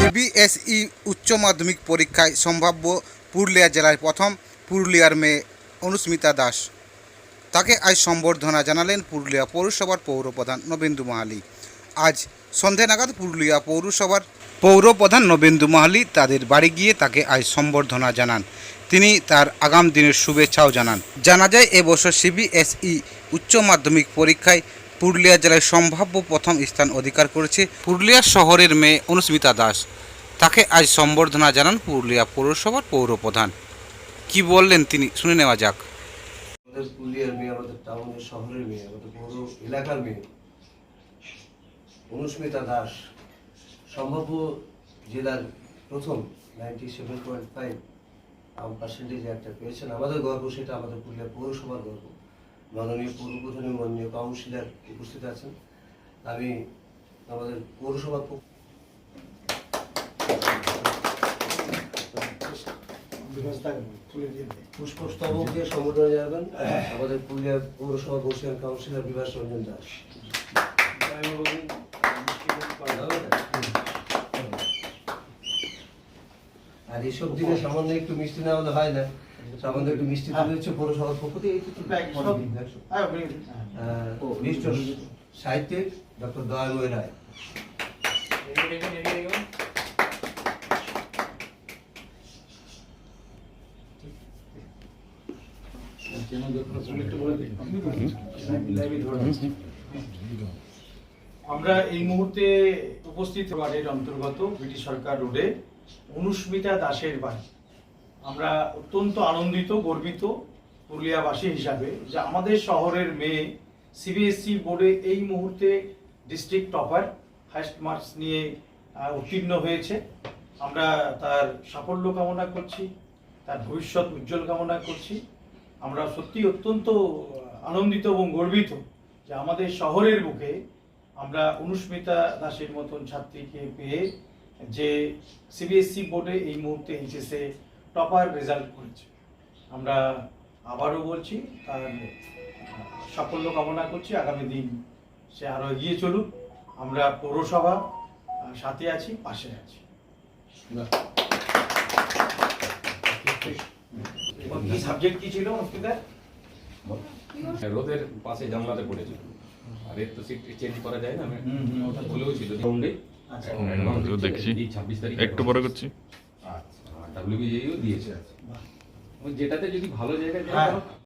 CBSE উচ্চ মাধ্যমিক পরীক্ষায় সম্ভাব্য পুরুলিয়া জেলার প্রথম পুরুলিয়ার মেয়ে অনুস্মিতা দাস। তাকে আজ সম্বর্ধনা জানালেন পুরুলিয়া পৌরসভার পৌরপ্রধান নবেন্দু মাহালি। আজ সন্ধে নাগাদ পুরুলিয়া পৌরসভার পৌরপ্রধান নবেন্দু মাহালি তাদের বাড়ি গিয়ে তাকে আজ সম্বর্ধনা জানান। তিনি তার আগাম দিনের শুভেচ্ছাও জানান। জানা যায় এবছর সিবিএসই উচ্চ মাধ্যমিক পরীক্ষায় পুরুলিয়া জেলায় সম্ভাব্য প্রথম স্থান অধিকার করেছে পুরুলিয়া শহরের মেয়ে অনুস্মিতা দাস। তাকে আজ সম্বর্ধনা জানান পুরুলিয়া পৌরসভার পৌরপ্রধান। কি বললেন তিনি? শুনে নেওয়া যাক। পুরুলিয়ার মেয়ে শহরের মেয়ে পৌর এলাকার মেয়ে অনুস্মিতা দাস জেলার প্রথম সেভেন পয়েন্ট ফাইভ একটা আমাদের গর্ব, সেটা আমাদের পুরুলিয়া পৌরসভার গর্ব। মাননীয় পৌরপ্রধান এবং মাননীয় কাউন্সিলর উপস্থিত আছেন। আমি আমাদের পৌরসভার পক্ষ পুষ্পস্তবক দিয়ে সম্বোধন জানাবেন। আমাদের পুরুলিয়া পৌরসভা বর্ষিয়ান কাউন্সিলর বিভাস রঞ্জন দাস। আর এইসব দিনে সামান্য একটু মিষ্টি না হলে হয় না। সামান্য একটু মিষ্টি তুলে হচ্ছে পৌরসভার পক্ষ থেকে এই বিশিষ্ট সাহিত্যিক ডক্টর দয়াময় রায়। আমরা এই মুহূর্তে উপস্থিত বাড়ির অন্তর্গত ব্রিটিশ সরকার রোডে অনুস্মিতা দাসের বাড়ি। আমরা অত্যন্ত আনন্দিত, গর্বিত পুরুলিয়াবাসী হিসাবে যে আমাদের শহরের মেয়ে সিবিএসসি বোর্ডে এই মুহূর্তে ডিস্ট্রিক্ট টপার হাইস্ট মার্কস নিয়ে উত্তীর্ণ হয়েছে। আমরা তার সাফল্য কামনা করছি, তার ভবিষ্যৎ উজ্জ্বল কামনা করছি। আমরা সত্যি অত্যন্ত আনন্দিত এবং গর্বিত যে আমাদের শহরের বুকে আমরা অনুস্মিতা দাসের মতন ছাত্রীকে পেয়ে যে সিবিএসসি বোর্ডে এই মুহূর্তে এইচএসএ টপার রেজাল্ট করেছে। আমরা আবারও বলছি তার সাফল্য কামনা করছি। আগামী দিন সে আরও এগিয়ে চলুক। আমরা পৌরসভা সাথে আছি পাশে আছি। কি সাবজেক্ট কি ছিল অস্মিতার রোদের পাশে জানলাতে পড়েছিল। আর এর তো সিট চেঞ্জ করা যায় না আমি ওটা বলেও ছিল। আচ্ছা। দেখছি। ছাব্বিশ তারিখ একটু বড় করছি। ডাব্লিউবিএও দিয়েছে যেটাতে যদি ভালো জায়গা হ্যাঁ। যায়